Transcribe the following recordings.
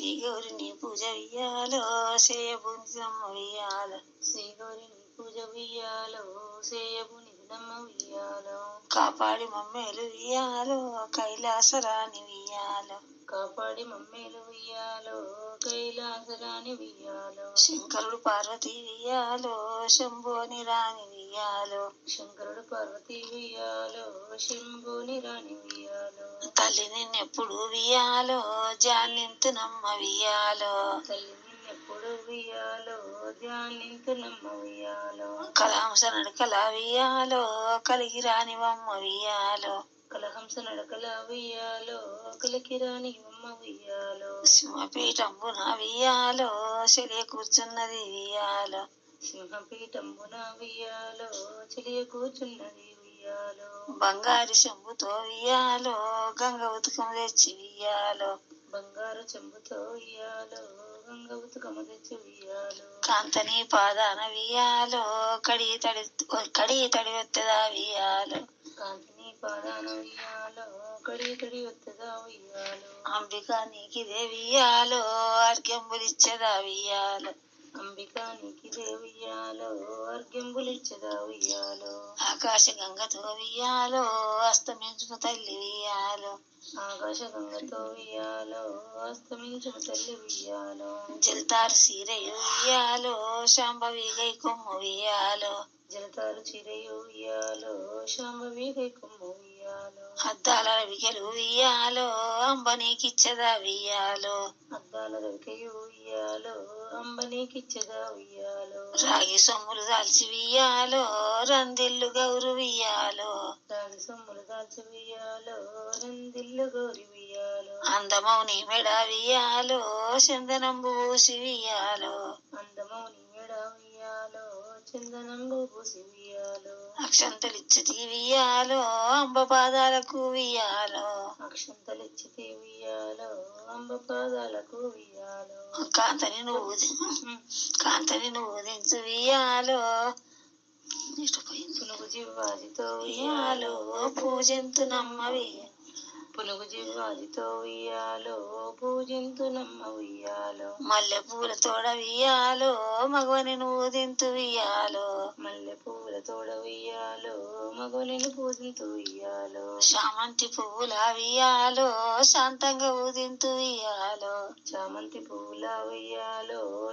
శ్రీ గౌరిని పూజ వియ్యాలో చేయబుంజమ్మ వియ్యాల. శ్రీ గౌరిని పూజ వియ్యాలో సేయబు నిధులమ్మ వియ్యాలో. కాపాడి మమ్మేలు వియ్యాలో కైలాసరాని వియ్యాలో. కాపాడి మమ్మేలు వియ్యాలో కైలాసరాని వియ్యాలో. శంకరుడు పార్వతి వియ్యాలో శంభోని రాణి వియ్యాలో. శంకరుడు పార్వతి వియ్యాలో శంభుని రాణి తల్లి నిన్నెప్పుడు వియ్యాలో జానింతునమ్మ వియ్యాలో. తల్లి నిన్నెప్పుడు వియ్యాలో కలహంస నడకల వియ్యాలో కలిగి రానివమ్మ వియ్యాలో. కలహంస నడకల వియ్యాలో కలికి రాని అమ్మ వియ్యాలో. సింహపీఠంబున వియ్యాలో చెలియ కూర్చున్నది వియ్యాలో. సింహపీఠంబున వియ్యాలో చెలియ కూర్చున్నది వియ్యాలో. బంగారు శంభుతో వియ్యాలో గంగ ఉతకం తెచ్చి వియ్యాలో బంగారు చెంబుతో వియ్యాలో గంగ ఉతకము తెచ్చి వియ్యాలో కాంతని పాదాన వియ్యాలో కడి తడి కడి తడి వెత్తదా వియ్యాలో. కాంతిని పాదాన వియ్యాలో కడి కడి వత్తదా వియ్యాలో. అంబిక నీకిదే వియ్యాలో అర్ఘ్యంబులిచ్చదా వియ్యాలో. అంబిక నీకి దేవియాలో అర్ఘ్యంబులిచ్చదా వియ్యాలో ఆకాశ గంగతో వియ్యాలో అస్తమించుకు తల్లి వియ్యాలో ఆకాశ గంగతో వియ్యాలో అస్తమించిన తల్లి వియ్యాలో జల్తారు సీరయు వియ్యాలో శాంభవి గై కొమ్ము వియ్యాలో అద్దాల రవికెలు వియ్యాలో అంబనీకిచ్చదా వియ్యాలో అద్దాల రవికయు వియ్యాలో అంబనీకిచ్చదా వియ్యాలో రాగి సొమ్ములు దాల్చి వియ్యాలో రందిల్లు గౌరు వియ్యాలో రాగి సొమ్ములు దాల్చి వియ్యాలో రందిల్లు గౌరి వియ్యాలో అందమౌని మెడ వియ్యాలో చందనంబు పూసి వియ్యాలో వియ్యాలో చందనంబు పూసి వియ్యాలో అక్షంతలిచ్చి వియ్యాలో అంబ పాదాలకు వియ్యాలో. అక్షంతలిచ్చితే వియ్యాలో అంబ పాదాలకు వియ్యాలో. కాంతని నువ్వు కాంతని నువ్వు దించు వియ్యాలో. ఇటు పోయింది. పునుగు జివ్వాదితో వియ్యాలో. వియ్యాలో పూజంతు నమ్మవి పునుగు జివ్వాదితో ఉయ్యాలో పూజింతు నమ్మ ఉయ్యాలో. మల్లె పూల తోడ వియ్యాలో మగవని నువ్వు దింతు వియ్యాలో మల్లె పువ్వుల తోడ పూజింతు శామంతి పువ్వుల వియ్యాలో శాంతంగా ఊదింతు వియ్యాలో చామంతి పువ్వుల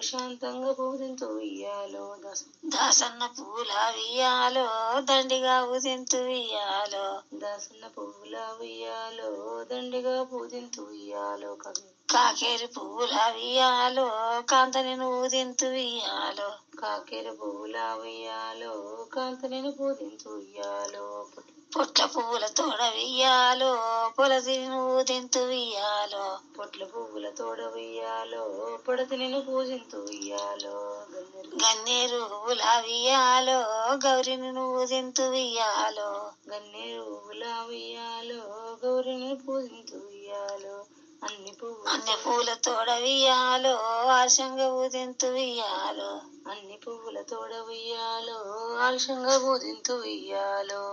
శాంతంగా పూజింతు వియ్యాలో దస దాసన్న పువ్వుల దండిగా ఊదింతు వియ్యాలో దాసన్న పువ్వుల దండిగా పూజింతు వియ్యాలో కవి కాకేరి పువ్వులవియాలో కాంతని నువ్వు దింతు వియ్యాలో కాకెర పువ్వుల వియ్యాలో కాంతనిని పొట్ల పువ్వుల తోడవియ్యాలో పొలదిని ఊదింతు దింతు పొట్ల పువ్వుల తోడ పొడతిని పడతిని పూజింతు వియ్యాలో గన్నేరు పువ్వులవియాలో గౌరిని నువ్వు దింతు గన్నేరు పువ్వులవియాలో గౌరిని పూజింతు వియ్యాలో అన్ని పువ్వులు. అన్ని పూల తోడ వియ్యాలో ఆశంగా ఊదింతు వియ్యాలో. అన్ని పువ్వుల తోడ వియ్యాలో ఊదింతు పూజింతు వియ్యాలో.